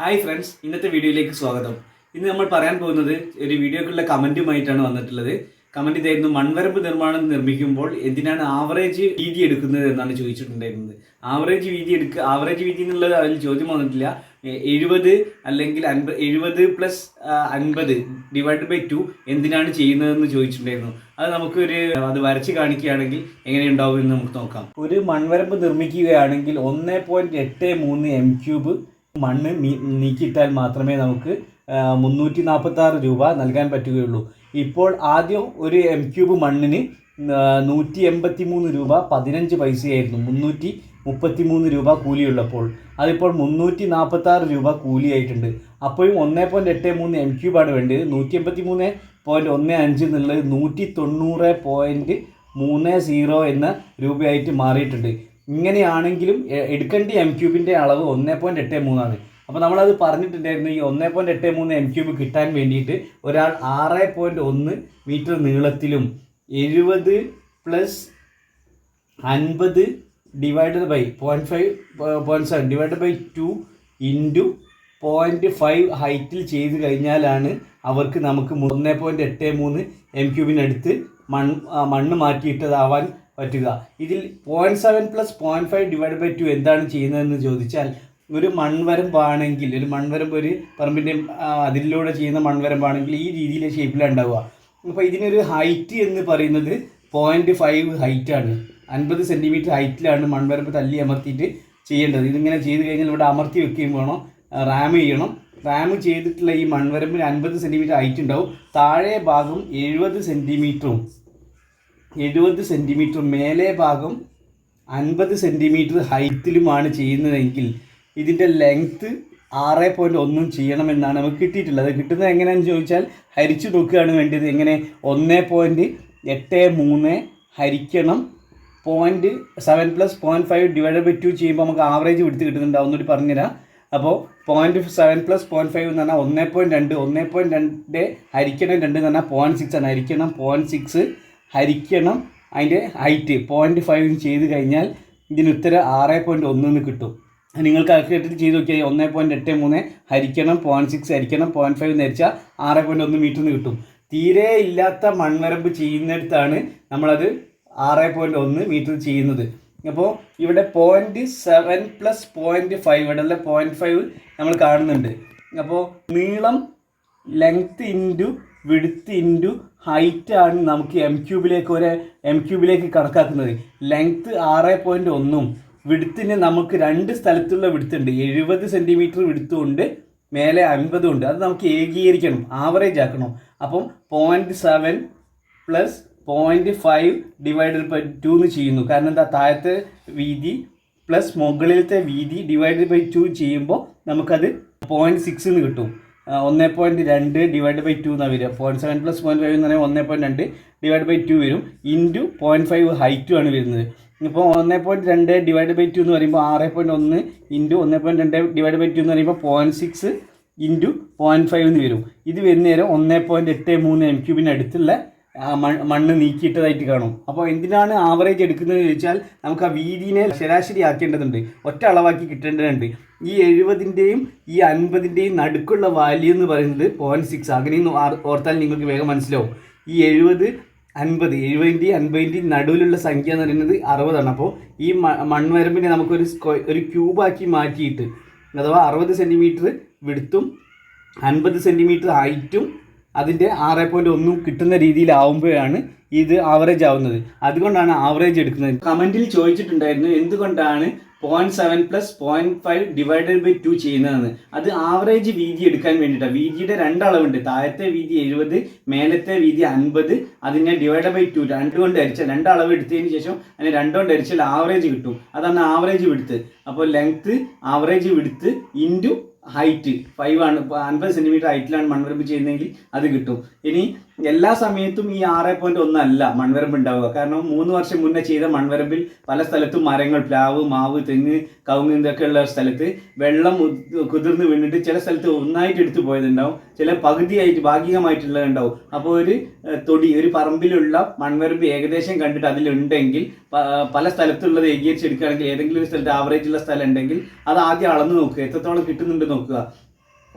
Hi friends ഇന്നത്തെ വീഡിയോയിലേക്ക് സ്വാഗതം. ഇന്ന് നമ്മൾ പറയാൻ പോകുന്നത് ഒരു വീഡിയോക്കുള്ള കമന്റുമായിട്ടാണ് വന്നിട്ടുള്ളത്. കമന്റ് ഇതായിരുന്നു മൺവരമ്പ് നിർമ്മാണം നിർമ്മിക്കുമ്പോൾ എന്തിനാണ് ആവറേജ് വീതി എടുക്കുന്നത് എന്നാണ് ചോദിച്ചിട്ടുണ്ടായിരുന്നത്. ആവറേജ് വീതി എടുക്കുക ആവറേജ് വീതി എന്നുള്ളത് അതിൽ ചോദ്യം വന്നിട്ടില്ല. എഴുപത് അല്ലെങ്കിൽ അൻപത് എഴുപത് പ്ലസ് അൻപത് ഡിവൈഡ് ബൈ ടു എന്തിനാണ് ചെയ്യുന്നതെന്ന് ചോദിച്ചിട്ടുണ്ടായിരുന്നു. അത് നമുക്കൊരു അത് വരച്ച് കാണിക്കുകയാണെങ്കിൽ എങ്ങനെയുണ്ടാവും എന്ന് നമുക്ക് നോക്കാം. ഒരു മൺവരമ്പ് നിർമ്മിക്കുകയാണെങ്കിൽ ഒന്ന് പോയിന്റ് എട്ട് മൂന്ന് എം ക്യൂബ് മണ്ണ് നീക്കിയിട്ടാൽ മാത്രമേ നമുക്ക് മുന്നൂറ്റി നാൽപ്പത്തി ആറ് രൂപ നൽകാൻ പറ്റുകയുള്ളൂ. ഇപ്പോൾ ആദ്യം ഒരു എം ക്യൂബ് മണ്ണിന് നൂറ്റി എൺപത്തി മൂന്ന് രൂപ പതിനഞ്ച് പൈസയായിരുന്നു. മുന്നൂറ്റി മുപ്പത്തി മൂന്ന് രൂപ കൂലിയുള്ളപ്പോൾ. അതിപ്പോൾ മുന്നൂറ്റി നാൽപ്പത്തി ആറ് രൂപ കൂലിയായിട്ടുണ്ട്. അപ്പോഴും ഒന്നേ പോയിന്റ് എട്ട് മൂന്ന് എം ക്യൂബാണ് വേണ്ടത്. നൂറ്റി എൺപത്തി മൂന്ന് പോയിന്റ് ഒന്ന് അഞ്ച് എന്നുള്ളത് നൂറ്റി തൊണ്ണൂറ് പോയിന്റ് മൂന്ന് സീറോ എന്ന രൂപയായിട്ട് മാറിയിട്ടുണ്ട്. ഇങ്ങനെയാണെങ്കിലും എടുക്കേണ്ട എം ക്യൂബിന്റെ അളവ് ഒന്നേ പോയിന്റ് എട്ട് മൂന്നാണ്. അപ്പോൾ നമ്മളത് പറഞ്ഞിട്ടുണ്ടായിരുന്നു ഈ ഒന്നേ പോയിന്റ് എട്ട് മൂന്ന് എം ക്യൂബ് കിട്ടാൻ വേണ്ടിയിട്ട് ഒരാൾ ആറ് പോയിന്റ് ഒന്ന് മീറ്റർ നീളത്തിലും എഴുപത് പ്ലസ് അൻപത് divided by point five point seven divided by two into point five ഹൈറ്റിൽ ചെയ്ത് കഴിഞ്ഞാലാണ് അവർക്ക് നമുക്ക് ഒന്നേ പോയിന്റ് എട്ട് മൂന്ന് എം ക്യൂബിനടുത്ത് ആ, മണ്ണ് മാറ്റിയിട്ടതാവാൻ പറ്റുക. ഇതിൽ point seven plus point five divide by two എന്താണ് ചെയ്യുന്നതെന്ന് ചോദിച്ചാൽ ഒരു മൺവരമ്പാണെങ്കിൽ ഒരു മൺവരമ്പ് ഒരു പറമ്പിന്റെ അതിലൂടെ ചെയ്യുന്ന മൺവരമ്പാണെങ്കിൽ ഈ രീതിയിലെ ഷേപ്പിലാണ് ഉണ്ടാവുക. അപ്പോൾ ഇതിനൊരു ഹൈറ്റ് എന്ന് പറയുന്നത് പോയിന്റ് ഫൈവ് ഹൈറ്റാണ് അൻപത് സെന്റിമീറ്റർ ഹൈറ്റിലാണ് മൺവരമ്പ് തല്ലി അമർത്തിയിട്ട് ചെയ്യേണ്ടത്. ഇതിങ്ങനെ ചെയ്ത് കഴിഞ്ഞാൽ ഇവിടെ അമർത്തി വെക്കുകയും വേണം റാം ചെയ്യണം. റാം ചെയ്തിട്ടുള്ള ഈ മൺവരമ്പിന് അൻപത് സെന്റിമീറ്റർ ഹൈറ്റ് ഉണ്ടാവും. താഴെ ഭാഗം എഴുപത് സെന്റിമീറ്ററും എഴുപത് സെന്റിമീറ്റർ മേലെ ഭാഗം അൻപത് സെന്റിമീറ്റർ ഹൈറ്റിലുമാണ് ചെയ്യുന്നതെങ്കിൽ ഇതിന്റെ ലെങ്ത്ത് ആറ് പോയിന്റ് ഒന്നും ചെയ്യണമെന്നാണ് നമുക്ക് കിട്ടിയിട്ടുള്ളത്. കിട്ടുന്നത് എങ്ങനെയാണെന്ന് ചോദിച്ചാൽ ഹരിച്ചു നോക്കുകയാണ് വേണ്ടത്. എങ്ങനെ? ഒന്ന് പോയിന്റ് എട്ട് മൂന്ന് ഹരിക്കണം point seven plus point five divide by two ചെയ്യുമ്പോൾ നമുക്ക് ആവറേജ് എടുത്ത് കിട്ടുന്നുണ്ട്. ഒന്നുകൂടി പറഞ്ഞുതരാം. അപ്പോൾ point seven plus point five എന്ന് പറഞ്ഞാൽ ഒന്ന് പോയിന്റ് രണ്ട് ഒന്ന് പോയിന്റ് രണ്ട് ഹരിക്കണം രണ്ട് എന്ന് പറഞ്ഞാൽ പോയിന്റ് സിക്സ് ആണ്. ഹരിക്കണം പോയിന്റ് സിക്സ് ഹരിക്കണം അതിന്റെ ഹൈറ്റ് പോയിന്റ് ഫൈവ് ചെയ്ത് കഴിഞ്ഞാൽ ഇതിന് ഉത്തരം ആറ് പോയിന്റ് ഒന്ന് കിട്ടും. നിങ്ങൾ കാൽക്കുലേറ്റർ ചെയ്ത് നോക്കിയാൽ ഒന്ന് പോയിന്റ് എട്ട് മൂന്ന് ഹരിക്കണം പോയിന്റ് സിക്സ് ഹരിക്കണം പോയിന്റ് ഫൈവ് ഹരിച്ചാൽ ആറ് പോയിന്റ് ഒന്ന് മീറ്റർ എന്ന് കിട്ടും. തീരെ ഇല്ലാത്ത മൺവരമ്പ് ചെയ്യുന്നിടത്താണ് നമ്മളത് ആറ് പോയിന്റ് ഒന്ന് മീറ്റർ ചെയ്യുന്നത്. അപ്പോൾ ഇവിടെ point seven plus point five ഇവിടെ പോയിന്റ് ഫൈവ് നമ്മൾ കാണുന്നുണ്ട്. അപ്പോൾ നീളം length into width into height ആണ് നമുക്ക് എം ക്യൂബിലേക്ക് ഒരു എം ക്യൂബിലേക്ക് കണക്കാക്കുന്നത്. ലെങ്ത് ആറ് പോയിന്റ് ഒന്നും. വിടുത്തിന് നമുക്ക് രണ്ട് സ്ഥലത്തുള്ള വിടുത്തുണ്ട്. എഴുപത് സെന്റിമീറ്റർ വിടുത്തുണ്ട്. മേലെ അൻപതും ഉണ്ട് അത് നമുക്ക് ഏകീകരിക്കണം. ആവറേജ് ആക്കണം. അപ്പം point seven plus point five divided by two എന്ന് ചെയ്യുന്നു. കാരണം എന്താ? താഴത്തെ വീതി പ്ലസ് മുകളിലത്തെ വീതി ഡിവൈഡഡ് ബൈ ടു ചെയ്യുമ്പോൾ നമുക്കത് പോയിന്റ് സിക്സ് എന്ന് കിട്ടും. ഒന്ന് പോയിന്റ് രണ്ട് ഡിവൈഡ് ബൈ ടു എന്നാണ് വരിക. Point seven plus point five എന്ന് പറഞ്ഞാൽ ഒന്ന് പോയിന്റ് രണ്ട് ഡിവൈഡ് ബൈ ടു വരും. ഇന്റു പോയിന്റ് ഫൈവ് ഹൈറ്റും ആണ് വരുന്നത്. ഇപ്പോൾ ഒന്ന് പോയിന്റ് രണ്ട് ഡിവൈഡ് ബൈ ടു എന്ന് പറയുമ്പോൾ ആറ് പോയിന്റ് ഒന്ന് ഇന്റു ഒന്ന് പോയിന്റ് രണ്ട് ഡിവൈഡ് ബൈ ടു എന്ന് പറയുമ്പോൾ point six into point five എന്ന് വരും. ഇത് വരുന്നേരം ഒന്ന് പോയിന്റ് എട്ട് മൂന്ന് എം ക്യൂബിന് അടുത്തുള്ള മണ്ണ് നീക്കിയിട്ടതായിട്ട് കാണും. അപ്പോൾ എന്തിനാണ് ആവറേജ് എടുക്കുന്നത് ചോദിച്ചാൽ നമുക്ക് ആ വീതിനെ ശരാശരി ആക്കേണ്ടതുണ്ട് ഒറ്റ അളവാക്കി കിട്ടേണ്ടതുണ്ട്. ഈ എഴുപതിന്റെയും ഈ അൻപതിന്റെയും നടുക്കുള്ള വാല്യൂ എന്ന് പറയുന്നത് പോയിന്റ് സിക്സ് അങ്ങനെയൊന്ന് ഓർത്താൽ നിങ്ങൾക്ക് വേഗം മനസ്സിലാവും. ഈ എഴുപത് അൻപത് എഴുപതിന്റെയും അൻപതിന്റെയും നടുവിലുള്ള സംഖ്യ എന്ന് പറയുന്നത് അറുപതാണ്. അപ്പോൾ ഈ മൺവരമ്പിനെ നമുക്കൊരു സ്ക്വ ഒരു ക്യൂബാക്കി മാറ്റിയിട്ട് അഥവാ അറുപത് സെന്റിമീറ്റർ വിടുത്തും അൻപത് സെന്റിമീറ്റർ ഹൈറ്റും അതിന്റെ ആറ് പോയിന്റ് ഒന്നും കിട്ടുന്ന രീതിയിലാവുമ്പോഴാണ് ഇത് ആവറേജ് ആവുന്നത്. അതുകൊണ്ടാണ് ആവറേജ് എടുക്കുന്നത്. കമന്റിൽ ചോദിച്ചിട്ടുണ്ടായിരുന്നു എന്തുകൊണ്ടാണ് point seven plus point five divided by two ചെയ്യുന്നതെന്ന്. അത് ആവറേജ് വീതി എടുക്കാൻ വേണ്ടിയിട്ടാണ്. വീതിയുടെ രണ്ടളവുണ്ട്. താഴത്തെ വീതി എഴുപത് മേലത്തെ വീതി അൻപത്. അതിനെ ഡിവൈഡ് ബൈ ടു രണ്ട് കൊണ്ട് അരിച്ചാൽ രണ്ട് അളവ് എടുത്തതിന് ശേഷം അതിനെ രണ്ടുകൊണ്ട് അരിച്ചാൽ ആവറേജ് കിട്ടും. അതാണ് ആവറേജ് വിടുത്ത് അപ്പോൾ length average width into height five ആണ്. അൻപത് സെന്റിമീറ്റർ ഹൈറ്റിലാണ് മൺവരമ്പ് ചെയ്യുന്നതെങ്കിൽ അത് കിട്ടും. ഇനി എല്ലാ സമയത്തും ഈ ആറ് പോയിന്റ് ഒന്നല്ല മൺവരമ്പ് ഉണ്ടാവുക. കാരണം മൂന്ന് വർഷം മുന്നേ ചെയ്ത മൺവരമ്പിൽ പല സ്ഥലത്തും മരങ്ങൾ പ്ലാവ് മാവ് തെങ്ങ് കവുങ്ങ് ഇതൊക്കെ ഉള്ള സ്ഥലത്ത് വെള്ളം കുതിർന്ന് വീണിട്ട് ചില സ്ഥലത്ത് ഒന്നായിട്ട് എടുത്തു പോയതുണ്ടാവും. ചില പകുതിയായിട്ട് ഭാഗികമായിട്ടുള്ളതുണ്ടാവും. അപ്പോൾ ഒരു തൊടി ഒരു പറമ്പിലുള്ള മൺവരമ്പ് ഏകദേശം കണ്ടിട്ട് അതിലുണ്ടെങ്കിൽ പല സ്ഥലത്തുള്ളത് ഏകീകരിച്ചെടുക്കുകയാണെങ്കിൽ ഏതെങ്കിലും ഒരു സ്ഥലത്ത് ആവറേജ് ഉള്ള സ്ഥലം ഉണ്ടെങ്കിൽ അത് ആദ്യം അളന്ന് നോക്കുക. എത്രത്തോളം കിട്ടുന്നുണ്ട് നോക്കുക.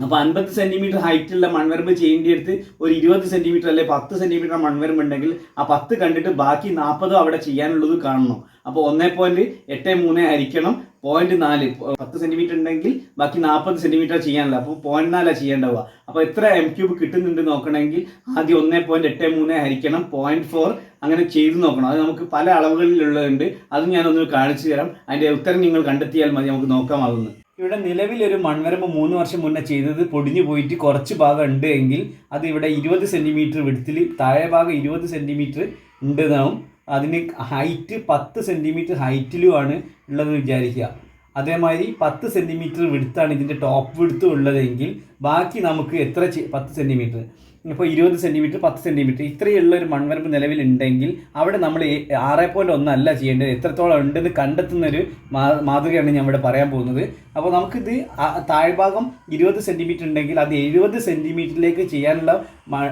അപ്പോൾ അൻപത് സെന്റിമീറ്റർ ഹൈറ്റുള്ള മൺവരമ്പ് ചെയ്യേണ്ടി എടുത്ത് ഒരു ഇരുപത് സെന്റിമീറ്റർ അല്ലെ പത്ത് സെന്റിമീറ്റർ മൺവരമ്പ് ഉണ്ടെങ്കിൽ ആ പത്ത് കണ്ടിട്ട് ബാക്കി നാൽപ്പതും അവിടെ ചെയ്യാനുള്ളത് കാണണം. അപ്പോൾ ഒന്നേ പോയിന്റ് എട്ട് മൂന്ന് ഹരിക്കണം പോയിന്റ് നാല്. പത്ത് സെന്റിമീറ്റർ ഉണ്ടെങ്കിൽ ബാക്കി നാൽപ്പത് സെന്റിമീറ്റർ ചെയ്യാനുള്ള അപ്പോൾ പോയിന്റ് നാലാണ് ചെയ്യേണ്ടാവുക. അപ്പോൾ എത്ര എം ക്യൂബ് കിട്ടുന്നുണ്ട് നോക്കണമെങ്കിൽ ആദ്യം ഒന്നേ പോയിന്റ് എട്ട് മൂന്ന് ഹരിക്കണം പോയിന്റ് ഫോർ അങ്ങനെ ചെയ്ത് നോക്കണം. അത് നമുക്ക് പല അളവുകളിലുള്ളതുണ്ട്. അത് ഞാനൊന്ന് കാണിച്ചു തരാം. അതിന്റെ ഉത്തരം നിങ്ങൾ കണ്ടെത്തിയാൽ മതി. നമുക്ക് നോക്കാമാകുന്നു ഇവിടെ നിലവിലൊരു മൺവരമ്പ് മൂന്ന് വർഷം മുന്നേ ചെയ്തത് പൊടിഞ്ഞു പോയിട്ട് കുറച്ച് ഭാഗം ഉണ്ട് എങ്കിൽ അത് ഇവിടെ ഇരുപത് സെന്റിമീറ്റർ വിടുത്തിൽ താഴെ ഭാഗം ഇരുപത് സെന്റിമീറ്റർ ഉണ്ടെന്നാവും. അതിന് ഹൈറ്റ് പത്ത് സെന്റിമീറ്റർ ഹൈറ്റിലുമാണ് ഉള്ളത് വിചാരിക്കുക. അതേമാതിരി പത്ത് സെന്റിമീറ്റർ വിടുത്താണ് ഇതിന്റെ ടോപ്പ് വിടുത്തും ഉള്ളതെങ്കിൽ ബാക്കി നമുക്ക് എത്ര പത്ത് സെന്റിമീറ്റർ ഇപ്പോൾ ഇരുപത് സെന്റിമീറ്റർ പത്ത് സെന്റിമീറ്റർ ഇത്രയുള്ള ഒരു മൺവരമ്പ് നിലവിലുണ്ടെങ്കിൽ അവിടെ നമ്മൾ ആറ് പോയിന്റ് ഒന്നല്ല ചെയ്യേണ്ടത്. എത്രത്തോളം ഉണ്ടെന്ന് കണ്ടെത്തുന്ന ഒരു മാ- മാതൃകയാണ് ഞാൻ ഇവിടെ പറയാൻ പോകുന്നത്. അപ്പോൾ നമുക്കിത് താഴ്ഭാഗം ഇരുപത് സെന്റിമീറ്റർ ഉണ്ടെങ്കിൽ അത് എഴുപത് സെന്റിമീറ്ററിലേക്ക് ചെയ്യാനുള്ള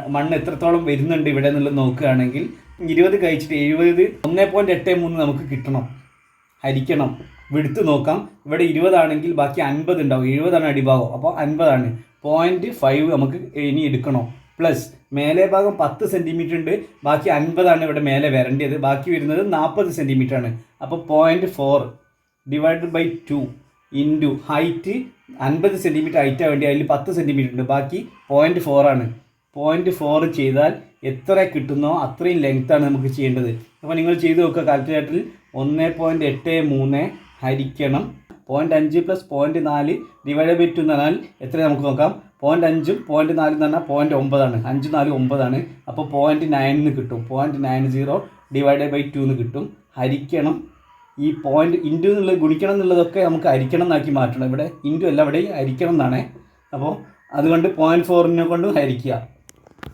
മണ്ണ് എത്രത്തോളം വരുന്നുണ്ട് ഇവിടെ എന്നുള്ളത് നോക്കുകയാണെങ്കിൽ ഇരുപത് കഴിച്ചിട്ട് എഴുപത് ഒന്നേ പോയിന്റ് എട്ട് മൂന്ന് നമുക്ക് കിട്ടണം. ഹരിക്കണം. വിടുത്ത് നോക്കാം. ഇവിടെ ഇരുപതാണെങ്കിൽ ബാക്കി അൻപത് ഉണ്ടാവും. എഴുപതാണ് അടിഭാഗം. അപ്പോൾ അൻപതാണ്. പോയിന്റ് ഫൈവ് നമുക്ക് ഇനി എടുക്കണം. പ്ലസ് മേലെ ഭാഗം പത്ത് സെന്റിമീറ്റർ ഉണ്ട്. ബാക്കി അൻപതാണ് ഇവിടെ മേലെ വരേണ്ടത്. ബാക്കി വരുന്നത് നാൽപ്പത് സെന്റിമീറ്റർ ആണ്. അപ്പോൾ point four divided by two into height അൻപത് സെന്റിമീറ്റർ ഹൈറ്റാണ് വേണ്ടി അതിൽ പത്ത് സെന്റിമീറ്റർ ഉണ്ട്. ബാക്കി പോയിന്റ് ഫോർ ആണ്. പോയിന്റ് ഫോർ ചെയ്താൽ എത്ര കിട്ടുന്നോ അത്രയും ലെങ്ത്താണ് നമുക്ക് ചെയ്യേണ്ടത്. അപ്പോൾ നിങ്ങൾ ചെയ്ത് നോക്കുക. കാൽക്കുലേറ്ററിൽ ഒന്ന് പോയിന്റ് എട്ട് മൂന്ന് ഹരിക്കണം. പോയിന്റ് അഞ്ച് പ്ലസ് പോയിന്റ് നാല് ഡിവൈഡ് ബൈ ടു എന്ന് പറഞ്ഞാൽ എത്ര നമുക്ക് നോക്കാം? പോയിന്റ് അഞ്ചും പോയിന്റ് നാലും എന്ന് പറഞ്ഞാൽ പോയിന്റ് ഒമ്പതാണ്. അഞ്ച് നാല് ഒമ്പതാണ്. അപ്പോൾ പോയിന്റ് നയനിന്ന് കിട്ടും. Point nine zero divide by two എന്ന് കിട്ടും. ഹരിക്കണം. ഈ പോയിന്റ് ഇന്റു എന്നുള്ളത് ഗുണിക്കണം എന്നുള്ളതൊക്കെ നമുക്ക് ഹരിക്കണം എന്നാക്കി മാറ്റണം. ഇവിടെ ഇന്റു അല്ല ഇവിടെ ഹരിക്കണം എന്നാണ്. അപ്പോൾ അതുകൊണ്ട് പോയിന്റ് ഫോറിനെ കൊണ്ട് ഹരിക്കുക.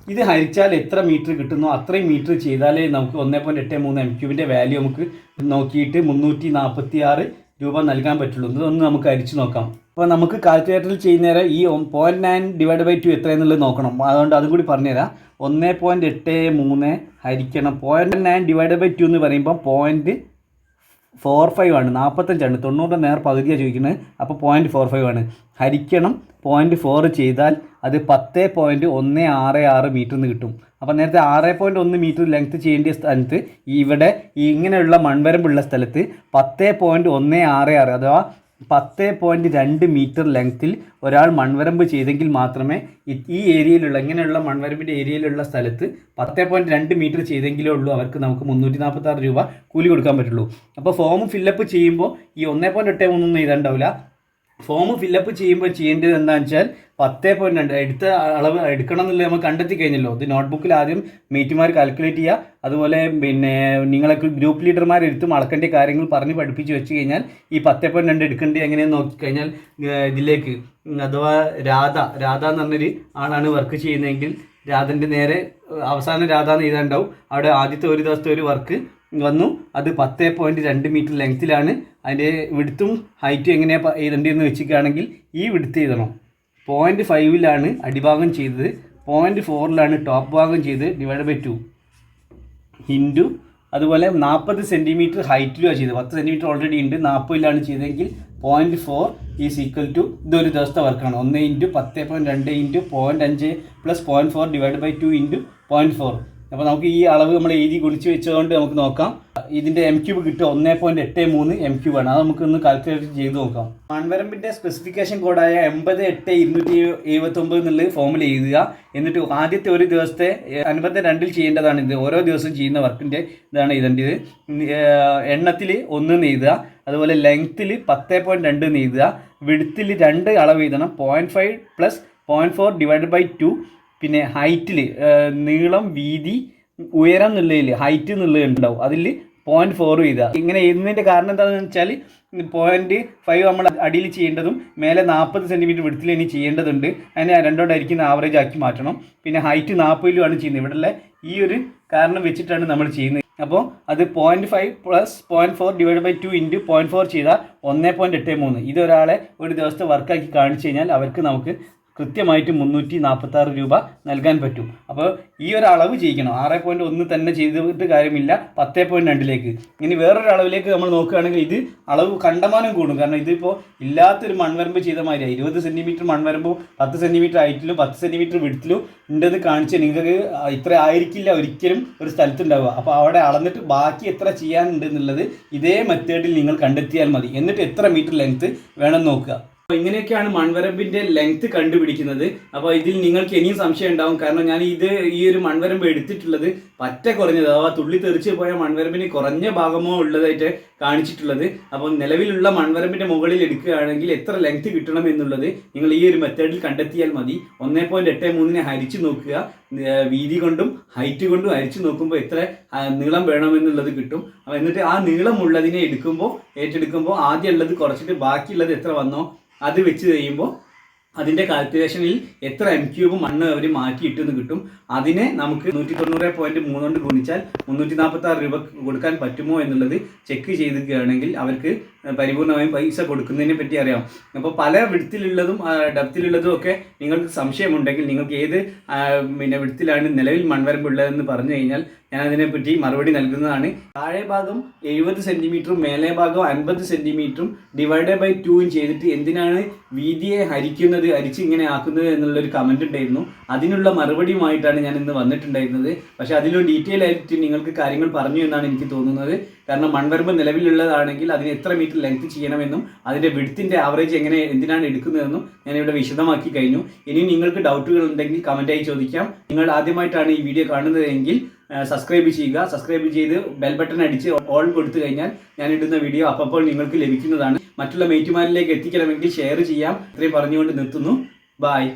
ഇത് ഹരിച്ചാൽ എത്ര മീറ്റർ കിട്ടുന്നോ അത്രയും മീറ്റർ ചെയ്താലേ നമുക്ക് ഒന്നേ പോയിന്റ് എട്ട് മൂന്ന് എം ക്യൂബിന്റെ വാല്യൂ നമുക്ക് നോക്കിയിട്ട് മുന്നൂറ്റി നാൽപ്പത്തി ആറ് രൂപ നൽകാൻ പറ്റുള്ളൂ. ഇതൊന്ന് നമുക്ക് അരിച്ചു നോക്കാം. അപ്പോൾ നമുക്ക് കാൽക്കുലേറ്ററിൽ ചെയ്യുന്നേരം ഈ point nine divide by two എത്രയെന്നുള്ളത് നോക്കണം. അതുകൊണ്ട് അതും കൂടി പറഞ്ഞുതരാം. ഒന്ന് പോയിന്റ് എട്ട് മൂന്ന് ഹരിക്കണം. Point nine divide by two എന്ന് പറയുമ്പോൾ പോയിന്റ് ഫോർ ഫൈവ് ആണ്. നാൽപ്പത്തഞ്ചാണ് തൊണ്ണൂറിന്റെ നേർ പകുതിയാണ് ചോദിക്കുന്നത് അപ്പോൾ പോയിന്റ് ഫോർ ഫൈവ് ആണ്. ഹരിക്കണം പോയിന്റ് ഫോർ ചെയ്താൽ അത് പത്ത് പോയിന്റ് ഒന്ന് ആറ് ആറ് മീറ്റർ എന്ന് കിട്ടും. അപ്പോൾ നേരത്തെ ആറ് പോയിന്റ് ഒന്ന് മീറ്റർ ലെങ്ത് ചെയ്യേണ്ട സ്ഥലത്ത് ഇവിടെ ഇങ്ങനെയുള്ള മൺവരമ്പുള്ള സ്ഥലത്ത് പത്ത് പോയിന്റ് ഒന്ന് ആറ് ആറ് അഥവാ പത്ത് പോയിന്റ് രണ്ട് മീറ്റർ ലെങ്ത്തിൽ ഒരാൾ മൺവരമ്പ് ചെയ്തെങ്കിൽ മാത്രമേ ഈ- ഏരിയയിലുള്ള ഇങ്ങനെയുള്ള മൺവരമ്പിന്റെ ഏരിയയിലുള്ള സ്ഥലത്ത് പത്ത് പോയിന്റ് രണ്ട് മീറ്റർ ചെയ്തെങ്കിലേ ഉള്ളൂ അവർക്ക് നമുക്ക് മുന്നൂറ്റി നാൽപ്പത്തി ആറ് രൂപ കൂലി കൊടുക്കാൻ പറ്റുള്ളൂ. അപ്പോൾ ഫോം ഫില്ലപ്പ് ചെയ്യുമ്പോൾ ഈ ഒന്നേ പോയിന്റ് എട്ട് മൂന്നൊന്നും എഴുതാണ്ടാവില്ല ഫോം ഫില്ലപ്പ് ചെയ്യുമ്പോൾ ചെയ്യേണ്ടത് എന്താണെന്ന് വെച്ചാൽ പത്ത് പോയിന്റ് രണ്ട്. എടുത്ത അളവ് എടുക്കണം എന്നുള്ളത് നമ്മൾ കണ്ടെത്തി കഴിഞ്ഞല്ലോ ഇത് നോട്ട്ബുക്കിൽ ആദ്യം മീറ്റുമാർ കാൽക്കുലേറ്റ് ചെയ്യുക. അതുപോലെ പിന്നെ നിങ്ങളൊക്കെ ഗ്രൂപ്പ് ലീഡർമാർ എടുത്തും അളക്കേണ്ട കാര്യങ്ങൾ പറഞ്ഞ് പഠിപ്പിച്ച് വെച്ച് കഴിഞ്ഞാൽ ഈ പത്ത് പോയിന്റ് രണ്ട് എടുക്കേണ്ടത് എങ്ങനെയെന്ന് നോക്കിക്കഴിഞ്ഞാൽ ഇതിലേക്ക് അഥവാ രാധ രാധ എന്ന് പറഞ്ഞൊരു ആളാണ് വർക്ക് ചെയ്യുന്നതെങ്കിൽ രാധന്റെ നേരെ അവസാന അവസാനം രാധ എന്ന് എഴുതാണ്ടാവും അവിടെ ആദ്യത്തെ ഒരു ദിവസത്തെ ഒരു വർക്ക് വന്നു. അത് പത്ത് പോയിന്റ് രണ്ട് മീറ്റർ ലെങ്ത്തിലാണ് അതിന്റെ വിടുത്തും ഹൈറ്റും എങ്ങനെയാണ് എഴുതേണ്ടതെന്ന് വെച്ചിട്ടാണെങ്കിൽ ഈ വിടുത്ത് എഴുതണം. പോയിന്റ് ഫൈവിലാണ് അടിഭാഗം ചെയ്തത്. പോയിന്റ് ഫോറിലാണ് ടോപ്പ് ഭാഗം ചെയ്തത്. ഡിവൈഡ് ബൈ ടു ഇന്റു അതുപോലെ നാൽപ്പത് സെന്റിമീറ്റർ ഹൈറ്റിലുമാണ് ചെയ്തത്. പത്ത് സെന്റിമീറ്റർ ഓൾറെഡി ഉണ്ട്. നാൽപ്പതിലാണ് ചെയ്തതെങ്കിൽ point four is equal to ഇതൊരു ദിവസത്തെ വർക്കാണ് ഒന്ന് ഇന്റു പത്ത് പോയിന്റ് രണ്ട് ഇന്റു പോയിന്റ് അഞ്ച് plus point four divide by two into point four അപ്പോൾ നമുക്ക് ഈ അളവ് നമ്മൾ എഴുതി കുറിച്ച് വെച്ചതുകൊണ്ട് നമുക്ക് നോക്കാം. ഇതിന്റെ എം ക്യൂബ് കിട്ടുക ഒന്നേ പോയിന്റ് എട്ട് മൂന്ന് എം ക്യൂബ് ആണ്. അത് നമുക്ക് ഒന്ന് കാൽക്കുലേറ്റ് ചെയ്ത് നോക്കാം. മൺവരമ്പിന്റെ സ്പെസിഫിക്കേഷൻ കോഡായ എൺപത് എട്ട് ഇരുന്നൂറ്റി എഴുപത്തി ഒമ്പത് എന്നുള്ളത് ഫോമിൽ എഴുതുക. എന്നിട്ട് ആദ്യത്തെ ഒരു ദിവസത്തെ അൻപത്തി രണ്ടിൽ ചെയ്യേണ്ടതാണ് ഇത്. ഓരോ ദിവസം ചെയ്യുന്ന വർക്കിന്റെ ഇതാണ് എഴുതേണ്ടത്. എണ്ണത്തിൽ ഒന്ന് എഴുതുക. അതുപോലെ ലെങ്ത്തിൽ പത്ത് പോയിന്റ് രണ്ട് എഴുതുക. വിടുത്തിൽ രണ്ട് അളവ് എഴുതണം. Point five plus point four divide by two പിന്നെ ഹൈറ്റിൽ നീളം വീതി ഉയരം എന്നുള്ളതിൽ ഹൈറ്റ് എന്നുള്ളത് ഉണ്ടാവും. അതിൽ പോയിന്റ് ഫോർ ചെയ്താൽ ഇങ്ങനെ എഴുതുന്നതിന്റെ കാരണം എന്താണെന്ന് വെച്ചാൽ പോയിന്റ് ഫൈവ് നമ്മൾ അടിയിൽ ചെയ്യേണ്ടതും മേലെ നാൽപ്പത് സെന്റിമീറ്റർ വിടത്തിൽ ഇനി ചെയ്യേണ്ടതുണ്ട്. അതിനെ രണ്ടോണ്ടായിരിക്കുന്ന ആവറേജ് ആക്കി മാറ്റണം. പിന്നെ ഹൈറ്റ് നാൽപ്പതിലുമാണ് ചെയ്യുന്നത്. ഇവിടെയുള്ള ഈ ഒരു കാരണം വെച്ചിട്ടാണ് നമ്മൾ ചെയ്യുന്നത്. അപ്പോൾ അത് point five plus point four divide by two into point four ചെയ്താൽ ഒന്നേ പോയിന്റ് എട്ട് മൂന്ന്. ഇതൊരാളെ ഒരു ദിവസത്തെ വർക്കാക്കി കാണിച്ചു കഴിഞ്ഞാൽ അവർക്ക് നമുക്ക് കൃത്യമായിട്ട് മുന്നൂറ്റി നാൽപ്പത്തി ആറ് രൂപ നൽകാൻ പറ്റും. അപ്പോൾ ഈ ഒരു അളവ് ചെയ്യിക്കണം. ആറ് പോയിന്റ് ഒന്ന് തന്നെ ചെയ്തിട്ട് കാര്യമില്ല. പത്ത് പോയിന്റ് രണ്ടിലേക്ക്. ഇനി വേറൊരു അളവിലേക്ക് നമ്മൾ നോക്കുകയാണെങ്കിൽ ഇത് അളവ് കണ്ടമാനം കൂടും. കാരണം ഇതിപ്പോൾ ഇല്ലാത്തൊരു മൺവരമ്പ് ചെയ്ത മാതിരിയാണ് ഇരുപത് സെന്റിമീറ്റർ മൺവരമ്പും പത്ത് സെന്റിമീറ്റർ ഹൈറ്റിലും പത്ത് സെന്റിമീറ്റർ വിടത്തിലും ഉണ്ടെന്ന് കാണിച്ച് നിങ്ങൾക്ക് ഇത്ര ആയിരിക്കില്ല ഒരിക്കലും ഒരു സ്ഥലത്തുണ്ടാവുക. അപ്പോൾ അവിടെ അളന്നിട്ട് ബാക്കി എത്ര ചെയ്യാനുണ്ട് എന്നുള്ളത് ഇതേ മെത്തേഡിൽ നിങ്ങൾ കണ്ടെത്തിയാൽ മതി. എന്നിട്ട് എത്ര മീറ്റർ ലെങ്ത്ത് വേണം നോക്കുക. ഇങ്ങനെയൊക്കെയാണ് മൺവരമ്പിന്റെ ലെങ്ത് കണ്ടുപിടിക്കുന്നത്. അപ്പോൾ ഇതിൽ നിങ്ങൾക്ക് ഇനിയും സംശയം ഉണ്ടാവും. കാരണം ഞാൻ ഇത് ഈ ഒരു മൺവരമ്പ് എടുത്തിട്ടുള്ളത് പറ്റ കുറഞ്ഞത് അഥവാ തുള്ളി തെറിച്ച് പോയ മൺവരമ്പിന് കുറഞ്ഞ ഭാഗമോ ഉള്ളതായിട്ട് കാണിച്ചിട്ടുള്ളത്. അപ്പോൾ നിലവിലുള്ള മൺവരമ്പിന്റെ മുകളിൽ എടുക്കുകയാണെങ്കിൽ എത്ര ലെങ്ത് കിട്ടണം എന്നുള്ളത് നിങ്ങൾ ഈ ഒരു മെത്തേഡിൽ കണ്ടെത്തിയാൽ മതി. ഒന്നേ പോയിന്റ് എട്ട് മൂന്നിനെ ഹരിച്ചു നോക്കുക. വീതി കൊണ്ടും ഹൈറ്റ് കൊണ്ടും ഹരിച്ചു നോക്കുമ്പോൾ എത്ര നീളം വേണമെന്നുള്ളത് കിട്ടും. എന്നിട്ട് ആ നീളമുള്ളതിനെ എടുക്കുമ്പോൾ ഏറ്റെടുക്കുമ്പോൾ ആദ്യം ഉള്ളത് കുറച്ചിട്ട് ബാക്കിയുള്ളത് എത്ര വന്നോ അത് വെച്ച് കഴിയുമ്പോൾ അതിന്റെ കാൽക്കുലേഷനിൽ എത്ര എം ക്യൂബ് മണ്ണ് അവർ മാറ്റിയിട്ടെന്ന് കിട്ടും. അതിനെ നമുക്ക് നൂറ്റി തൊണ്ണൂറ് പോയിന്റ് മൂന്നുകൊണ്ട് ഗുണിച്ചാൽ മുന്നൂറ്റി നാൽപ്പത്തി ആറ് രൂപ കൊടുക്കാൻ പറ്റുമോ എന്നുള്ളത് ചെക്ക് ചെയ്തിരിക്കുകയാണെങ്കിൽ അവർക്ക് പരിപൂർണമായും പൈസ കൊടുക്കുന്നതിനെ പറ്റി അറിയാം. അപ്പോൾ പല വിടത്തിലുള്ളതും ഡപ്തിലുള്ളതും ഒക്കെ നിങ്ങൾക്ക് സംശയമുണ്ടെങ്കിൽ നിങ്ങൾക്ക് ഏത് പിന്നെ വിടത്തിലാണ് നിലവിൽ മൺവരമ്പുള്ളതെന്ന് പറഞ്ഞു കഴിഞ്ഞാൽ ഞാൻ അതിനെപ്പറ്റി മറുപടി നൽകുന്നതാണ്. താഴെ ഭാഗം എഴുപത് സെന്റിമീറ്ററും മേലെ ഭാഗം അൻപത് സെന്റിമീറ്ററും ഡിവൈഡ് ബൈ ടൂയും ചെയ്തിട്ട് എന്തിനാണ് വീതിയെ ഹരിക്കുന്നത് ഹരിച്ച് ഇങ്ങനെ ആക്കുന്നത് എന്നുള്ളൊരു കമന്റ് ഉണ്ടായിരുന്നു. അതിനുള്ള മറുപടിയുമായിട്ടാണ് ഞാൻ ഇന്ന് വന്നിട്ടുണ്ടായിരുന്നത്. പക്ഷേ അതിലൊരു ഡീറ്റെയിൽ ആയിട്ട് നിങ്ങൾക്ക് കാര്യങ്ങൾ പറഞ്ഞു എന്നാണ് എനിക്ക് തോന്നുന്നത്. കാരണം മൺവരമ്പ് നിലവിലുള്ളതാണെങ്കിൽ അതിന് എത്ര മീറ്റർ ലെങ്ത് ചെയ്യണമെന്നും അതിന്റെ വിഡ്ത്തിന്റെ ആവറേജ് എങ്ങനെ എന്തിനാണ് എടുക്കുന്നതെന്നും ഇവിടെ വിശദമാക്കി കഴിഞ്ഞു. ഇനി നിങ്ങൾക്ക് ഡൗട്ടുകൾ ഉണ്ടെങ്കിൽ കമന്റായി ചോദിക്കാം. നിങ്ങൾ ആദ്യമായിട്ടാണ് ഈ വീഡിയോ കാണുന്നതെങ്കിൽ സബ്സ്ക്രൈബ് ചെയ്യുക. സബ്സ്ക്രൈബ് ചെയ്ത് ബെൽ ബട്ടൺ അടിച്ച് ഓൾ കൊടുത്തു കഴിഞ്ഞാൽ ഞാൻ ഇടുന്ന വീഡിയോ അപ്പോൾ നിങ്ങൾക്ക് ലഭിക്കുന്നതാണ്. മറ്റുള്ള മേറ്റുമാരിലേക്ക് എത്തിക്കണമെങ്കിൽ ഷെയർ ചെയ്യാം. ഇത്രയും പറഞ്ഞുകൊണ്ട് നിർത്തുന്നു. ബായ്